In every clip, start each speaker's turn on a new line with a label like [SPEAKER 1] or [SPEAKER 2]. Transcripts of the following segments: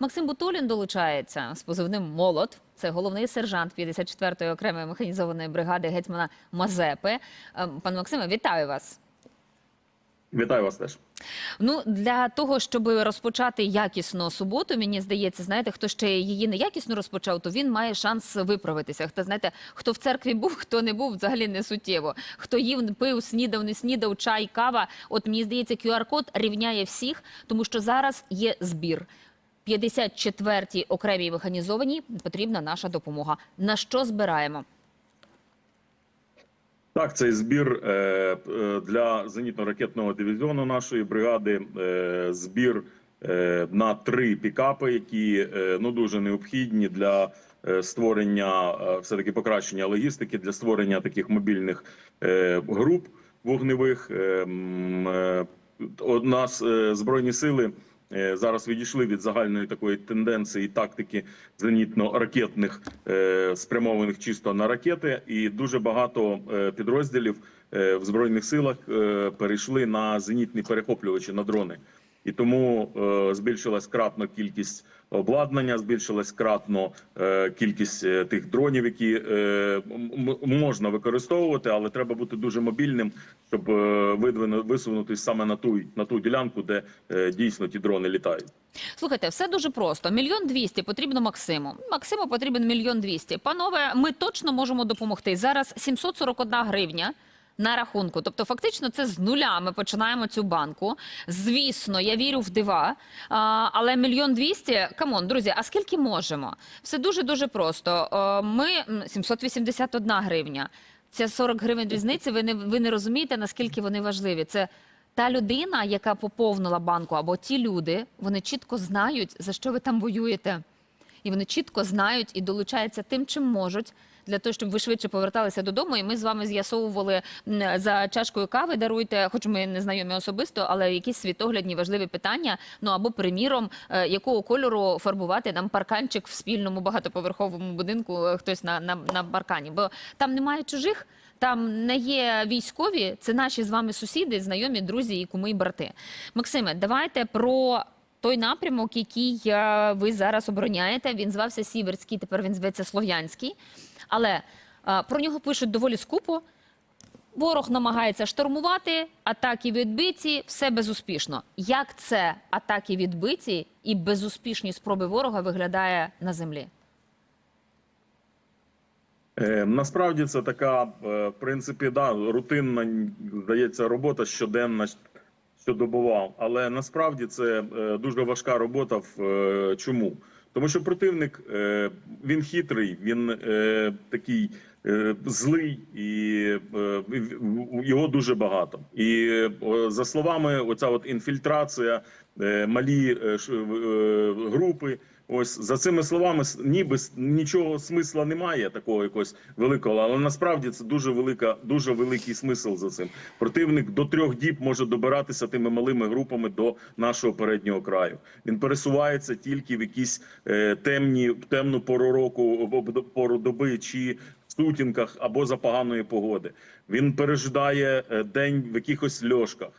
[SPEAKER 1] Максим Бутулін долучається з позивним Молот. Це головний сержант 54-ї окремої механізованої бригади гетьмана Мазепи. Ем, Пане Максиме, вітаю вас.
[SPEAKER 2] Вітаю вас теж.
[SPEAKER 1] Ну для того, щоб розпочати якісно суботу, мені здається, знаєте, хто ще її неякісно розпочав, то він має шанс виправитися. Хто знаєте, хто в церкві був, хто не був, взагалі не суттєво. Хто їв, пив, снідав, не снідав, чай, кава. От мені здається, QR-код рівняє всіх, тому що зараз є збір. 54-й окремій механізованій потрібна наша допомога. На що збираємо?
[SPEAKER 2] Так, цей збір е, е, для зенітно-ракетного дивізіону нашої бригади. Е, збір на три пікапи, які ну дуже необхідні для створення все таки покращення логістики, для створення таких мобільних груп вогневих. У нас збройні сили. Е, Зараз відійшли від загальної такої тенденції тактики зенітно-ракетних, е, спрямованих чисто на ракети, і дуже багато е, підрозділів в збройних силах перейшли на зенітні перехоплювачі на дрони. І тому збільшилась кратно кількість обладнання, збільшилась кратно е, кількість е, тих дронів, які е, можна використовувати, але треба бути дуже мобільним, щоб висунутись саме на ту на ту ділянку, де дійсно ті дрони літають.
[SPEAKER 1] Слухайте, все дуже просто. Мільйон двісті потрібно Максиму. Максиму потрібен мільйон двісті. Панове, ми точно можемо допомогти. Зараз 741 гривня. На рахунку, тобто, фактично, це з нуля. Ми починаємо цю банку. Звісно, я вірю в дива. Але мільйон двісті, камон, друзі, а скільки можемо? Все дуже дуже просто. Ми м, 781 гривня. Це 40 гривень різниці. Ви не ви не розумієте, наскільки вони важливі. Це та людина, яка поповнила банку, або ті люди, вони чітко знають, за що ви там воюєте. І вони чітко знають і долучаються тим, чим можуть. Для того, щоб ви швидше поверталися додому, і ми з вами з'ясовували за чашкою кави. Даруйте, хоч ми не знайомі особисто, але якісь світоглядні важливі питання. Ну або приміром, е, якого кольору фарбувати нам парканчик в спільному багатоповерховому будинку, е, хтось на, на, на паркані. Бо там немає чужих, там не є військові, це наші з вами сусіди, знайомі, друзі і куми і брати. Максиме, давайте про той напрямок, який е, ви зараз обороняєте. Він звався Сіверський, тепер він зветься Слов'янський. Але е, про нього пишуть доволі скупо. Ворог намагається штурмувати, атаки відбиті, все безуспішно. Як це атаки відбиті і безуспішні спроби ворога виглядає на землі?
[SPEAKER 2] Е, Насправді це така, е, в принципі, да, рутинна, здається, робота щоденна, щодобова. Але насправді це дуже важка робота. В чому? Тому що противник е, він хитрий, він е, такий е, злий, і його дуже багато. І за словами, оця от інфільтрація, малі групи. Ось за цими словами ніби нічого смисла немає такого якогось великого, але насправді це дуже велика, дуже великий смисл за цим. Противник до трьох діб може добиратися тими малими групами до нашого переднього краю. Він пересувається тільки в якісь е, темні темну пору року, пору доби чи сутінках або за поганої погоди. Він пережидає е, день в якихось льошках.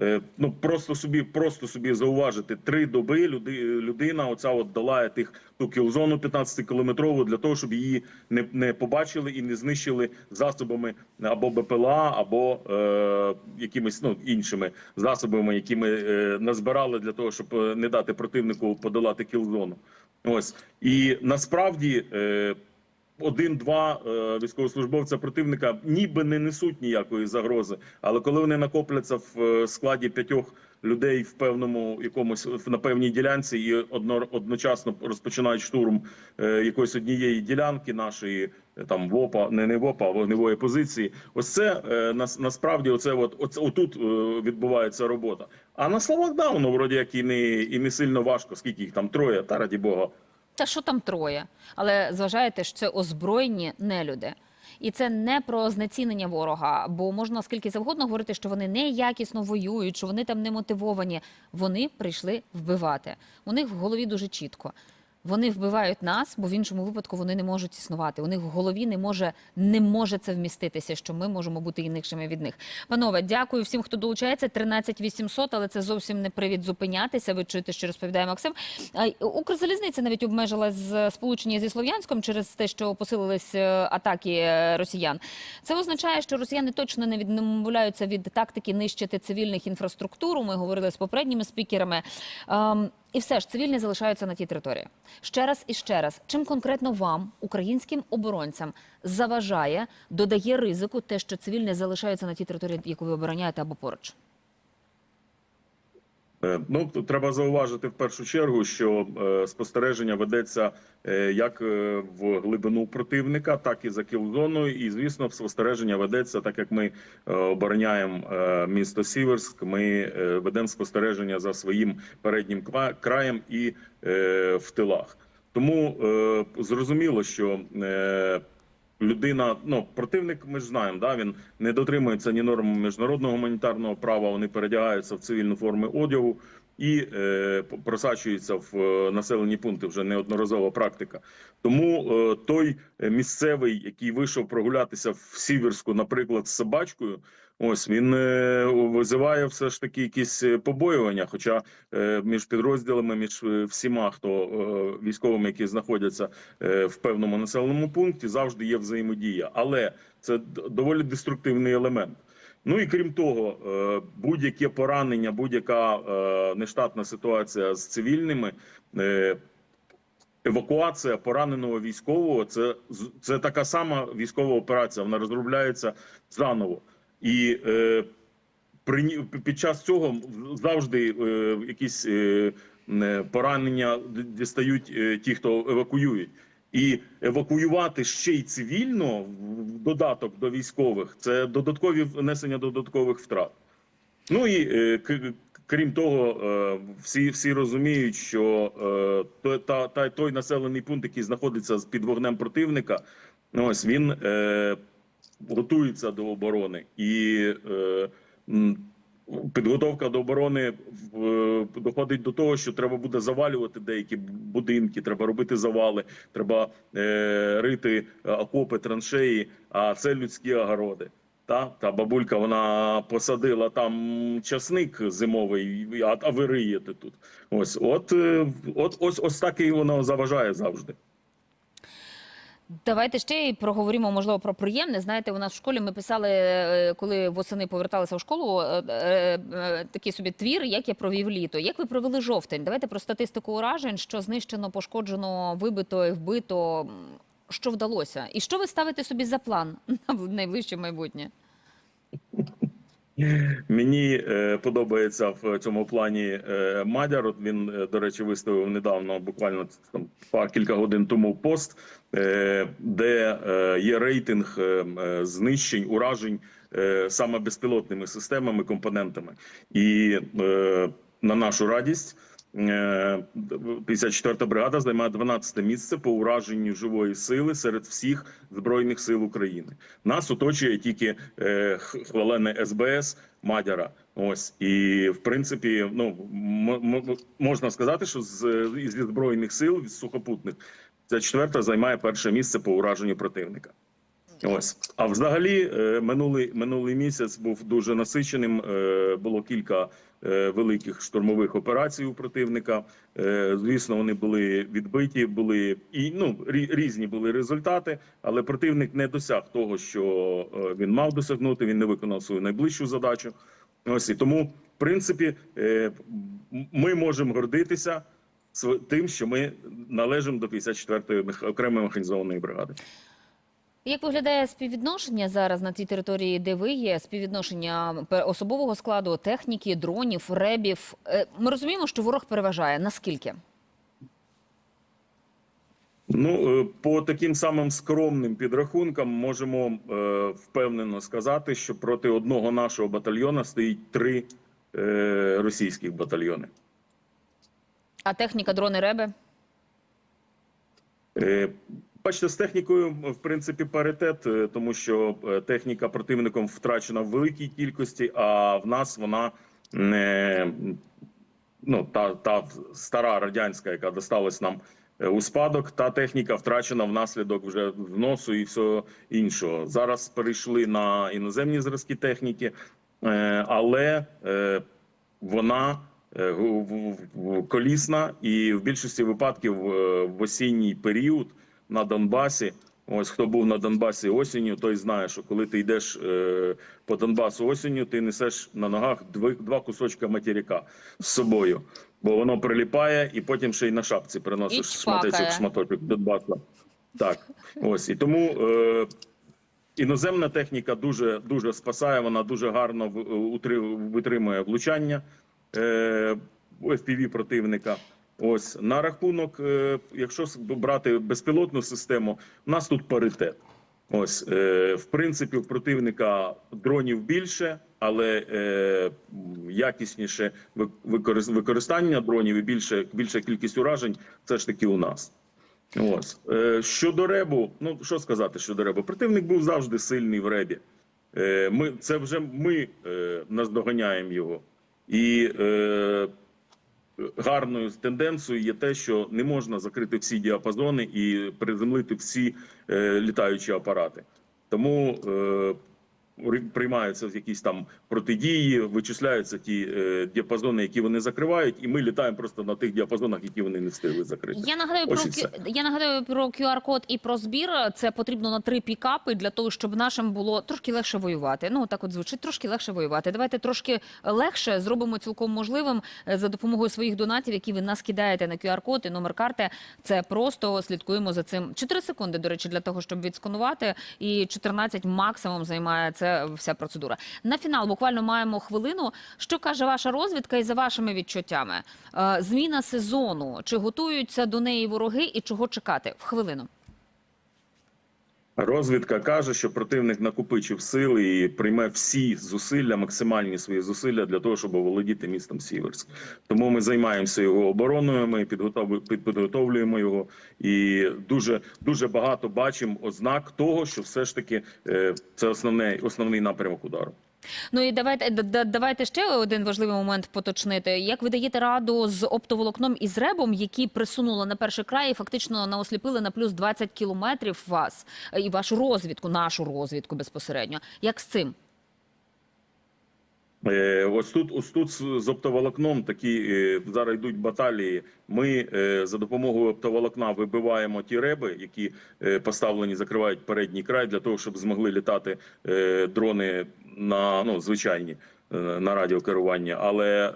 [SPEAKER 2] Е, Ну просто собі, просто собі зауважити три доби. Люди, людина оця от дала тих ту кілзону 15 кілометрову для того, щоб її не, не побачили і не знищили засобами або БПЛА, або е, якимись ну іншими засобами, які ми е, назбирали для того, щоб е, не дати противнику подолати кілзону. Ось і насправді. Е, один-два е, військовослужбовця противника ніби не несуть ніякої загрози, але коли вони накопляться в е, складі п'ятьох людей в певному якомусь на певній ділянці і одно, одночасно розпочинають штурм е, якоїсь однієї ділянки нашої там ВОПа, не не ВОПа, а вогневої позиції. Ось це нас насправді оце от оце отут відбувається робота. А на словах да, воно вроді як і не і не сильно важко, скільки їх там троє, та раді Бога.
[SPEAKER 1] Та що там троє? Але зважаєте, що це озброєні нелюди. І це не про знецінення ворога, бо можна скільки завгодно говорити, що вони неякісно воюють, що вони там не мотивовані. Вони прийшли вбивати. У них в голові дуже чітко. Вони вбивають нас, бо в іншому випадку вони не можуть існувати. У них в голові не може не може це вміститися, що ми можемо бути інакшими від них. Панове, дякую всім, хто долучається. 13 800, але це зовсім не привід зупинятися. Ви чуєте, що розповідає Максим. Укрзалізниця навіть обмежила з сполучення зі Слов'янськом через те, що посилились е, атаки е, росіян. Це означає, що росіяни точно не відмовляються від тактики нищити цивільних інфраструктуру. Ми говорили з попередніми спікерами. І все ж цивільні залишаються на тій території. Ще раз і ще раз, чим конкретно вам, українським оборонцям, заважає, додає ризику те, що цивільні залишаються на тій території, яку ви обороняєте або поруч?
[SPEAKER 2] Е, Ну треба зауважити в першу чергу, що е, спостереження ведеться е, як в глибину противника, так і за кілзоною. І звісно, спостереження ведеться так, як ми обороняємо місто Сіверськ. Ми ведемо спостереження за своїм переднім краєм і в тилах. Тому зрозуміло, що людина, ну противник, ми ж знаємо, да він не дотримується ні норм міжнародного гуманітарного права. Вони передягаються в цивільну форму одягу і е, п- просачуються в е, населені пункти. Вже неодноразова практика. Тому е, той е, місцевий, який вийшов прогулятися в Сіверську, наприклад, з собачкою. Ось він е, визиває все ж таки якісь е, побоювання. Хоча е, між підрозділами, між всіма, хто військовими, які знаходяться в певному населеному пункті, завжди є взаємодія, але це доволі деструктивний елемент. Ну і крім того, будь-яке поранення, будь-яка нештатна ситуація з цивільними. Евакуація пораненого військового це, це така сама військова операція. Вона розробляється заново. І е, при, під час цього завжди е, якісь е, поранення дістають е, ті, хто евакуюють. І евакуювати ще й цивільно в додаток до військових це додаткові внесення додаткових втрат. Ну і е, крім того, е, всі, всі розуміють, що е, та, та, той населений пункт, який знаходиться під вогнем противника, ось він е, готується до оборони і. Е, Підготовка до оборони в- доходить до того, що треба буде завалювати деякі будинки, треба робити завали, треба е, рити окопи, траншеї, а це людські огороди. Та, та бабулька вона посадила там часник зимовий, а, а ви риєте тут. Ось, от, е, от ось, ось так і воно заважає завжди.
[SPEAKER 1] Давайте ще й проговоримо можливо про приємне. Знаєте, у нас в школі ми писали, е, коли восени поверталися в школу, е, е, такий собі твір, як я провів літо. Як ви провели жовтень? Давайте про статистику уражень, що знищено, пошкоджено, вибито і вбито. Що вдалося? І що ви ставите собі за план на найближче майбутнє?
[SPEAKER 2] Мені е, подобається в цьому плані е, Мадяр. От Він, е, до речі, виставив недавно, буквально там кілька годин тому пост, де є рейтинг знищень, уражень саме безпілотними системами, компонентами. І на нашу радість. Е, 54-та бригада займає 12 місце по ураженню живої сили серед всіх збройних сил України. Нас оточує тільки е, хвалене СБС Мадяра. Ось і в принципі, ну можна сказати, що з зі збройних сил з сухопутних ця четверта займає перше місце по ураженню противника. Ось, а взагалі, е, минулий минулий місяць був дуже насиченим. е, Було кілька е, великих штурмових операцій у противника. Звісно, вони були відбиті, були і ну різні були результати, але противник не досяг того, що він мав досягнути. Він не виконав свою найближчу задачу. Ось і тому, в принципі, ми можемо гордитися тим, що ми належимо до 54-ї окремої механізованої бригади.
[SPEAKER 1] Як виглядає співвідношення зараз на тій території, де ви є? Співвідношення особового складу, техніки, дронів, ребів? Е, Ми розуміємо, що ворог переважає. Наскільки?
[SPEAKER 2] Ну, е, по таким самим скромним підрахункам можемо е, впевнено сказати, що проти одного нашого батальйона стоїть три е, російських батальйони.
[SPEAKER 1] А техніка, дрони, реби?
[SPEAKER 2] Е, Бачите, з технікою в принципі паритет, е, тому що е, техніка противником втрачена в великій кількості, а в нас вона не ну та, та стара радянська, яка досталась нам е, у спадок, та техніка втрачена внаслідок вже вносу і всього іншого. Зараз перейшли на іноземні зразки техніки, але вона колісна, і в більшості випадків в осінній період на Донбасі. Ось хто був на Донбасі осінню, той знає, що коли ти йдеш е, по Донбасу осінню, ти несеш на ногах два, два кусочка материка з собою, бо воно приліпає, і потім ще й на шапці приносиш шматочок шматочок Донбасу. Так, ось і тому е, іноземна техніка дуже дуже спасає. Вона дуже гарно в- утри- витримує влучання е, FPV противника. Ось на рахунок, е, якщо брати безпілотну систему, у нас тут паритет. Ось е, в принципі, в противника дронів більше, але е, якісніше використання дронів і більше більша кількість уражень, це ж таки у нас. Ось щодо ребу, ну що сказати щодо ребу, противник був завжди сильний в ребі. Ми це вже ми наздоганяємо його, і гарною тенденцією є те, що не можна закрити всі діапазони і приземлити всі е, літаючі апарати. Тому е, приймаються якісь там протидії, вичисляються ті е, діапазони, які вони закривають, і ми літаємо просто на тих діапазонах, які вони не встигли закрити.
[SPEAKER 1] Я нагадаю про
[SPEAKER 2] Ось
[SPEAKER 1] я нагадаю про QR-код і про збір. Це потрібно на три пікапи для того, щоб нашим було трошки легше воювати. Ну так от звучить трошки легше воювати. Давайте трошки легше зробимо цілком можливим е, за допомогою своїх донатів, які ви нас кидаєте на QR-код і номер карти. Це просто слідкуємо за цим. 4 секунди, до речі, для того, щоб відсканувати, і 14 максимум займає це вся процедура. На фінал буквально маємо хвилину. Що каже ваша розвідка і за вашими відчуттями? Е, Зміна сезону. Чи готуються до неї вороги і чого чекати? В хвилину.
[SPEAKER 2] Розвідка каже, що противник накопичив сили і прийме всі зусилля, максимальні свої зусилля для того, щоб оволодіти містом Сіверськ. Тому ми займаємося його обороною. Ми підготовлю- підготовлюємо його і дуже дуже багато бачимо ознак того, що все ж таки е, це основне основний напрямок удару.
[SPEAKER 1] Ну і давайте давайте ще один важливий момент поточнити. Як ви даєте раду з оптоволокном і з ребом, які присунули на перший край і фактично наосліпили на плюс 20 кілометрів вас е, і вашу розвідку, нашу розвідку безпосередньо? Як з цим?
[SPEAKER 2] Е, Ось тут, ось тут з оптоволокном такі е, зараз йдуть баталії. Ми е, за допомогою оптоволокна вибиваємо ті реби, які поставлені, закривають передній край для того, щоб змогли літати дрони на ну звичайні на радіокерування. Але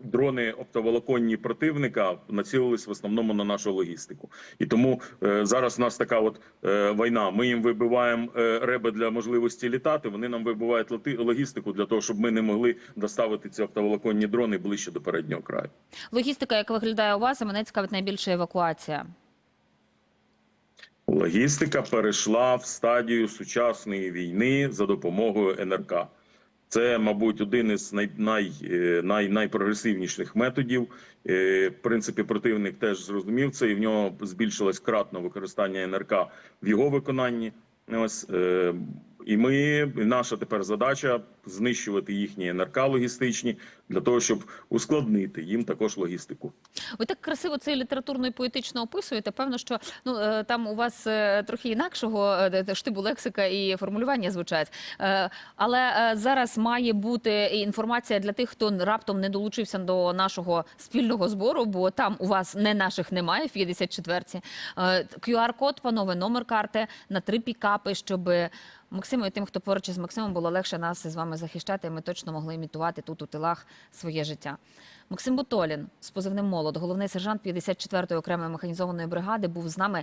[SPEAKER 2] дрони оптоволоконні противника націлились в основному на нашу логістику. І тому е, зараз у нас така от е, війна. Ми їм вибиваємо е, реби для можливості літати. Вони нам вибивають лоти- логістику для того, щоб ми не могли доставити ці оптоволоконні дрони ближче до переднього краю.
[SPEAKER 1] Логістика, як виглядає у вас, і мене цікавить найбільше евакуація.
[SPEAKER 2] Логістика перейшла в стадію сучасної війни за допомогою НРК. Це, мабуть, один із най, най, е, най, найпрогресивніших методів. Е, В принципі, противник теж зрозумів це, і в нього збільшилось кратно використання НРК в його виконанні. Ось е, і ми наша тепер задача знищувати їхні НРК логістичні для того, щоб ускладнити їм також логістику.
[SPEAKER 1] Ви так красиво це літературно і поетично описуєте. Певно, що ну е, там у вас е, трохи інакшого е, штибу лексика і формулювання звучать. Але зараз має бути інформація для тих, хто раптом не долучився до нашого спільного збору, бо там у вас не наших немає в 54-ці. Е, QR-код, панове, номер карти на три пікапи, щоб Максиму і тим, хто поруч із Максимом, було легше нас з вами захищати. і Ми точно могли імітувати тут у тилах своє життя. Максим Бутолін з позивним молод, головний сержант 54-ї окремої механізованої бригади, був з нами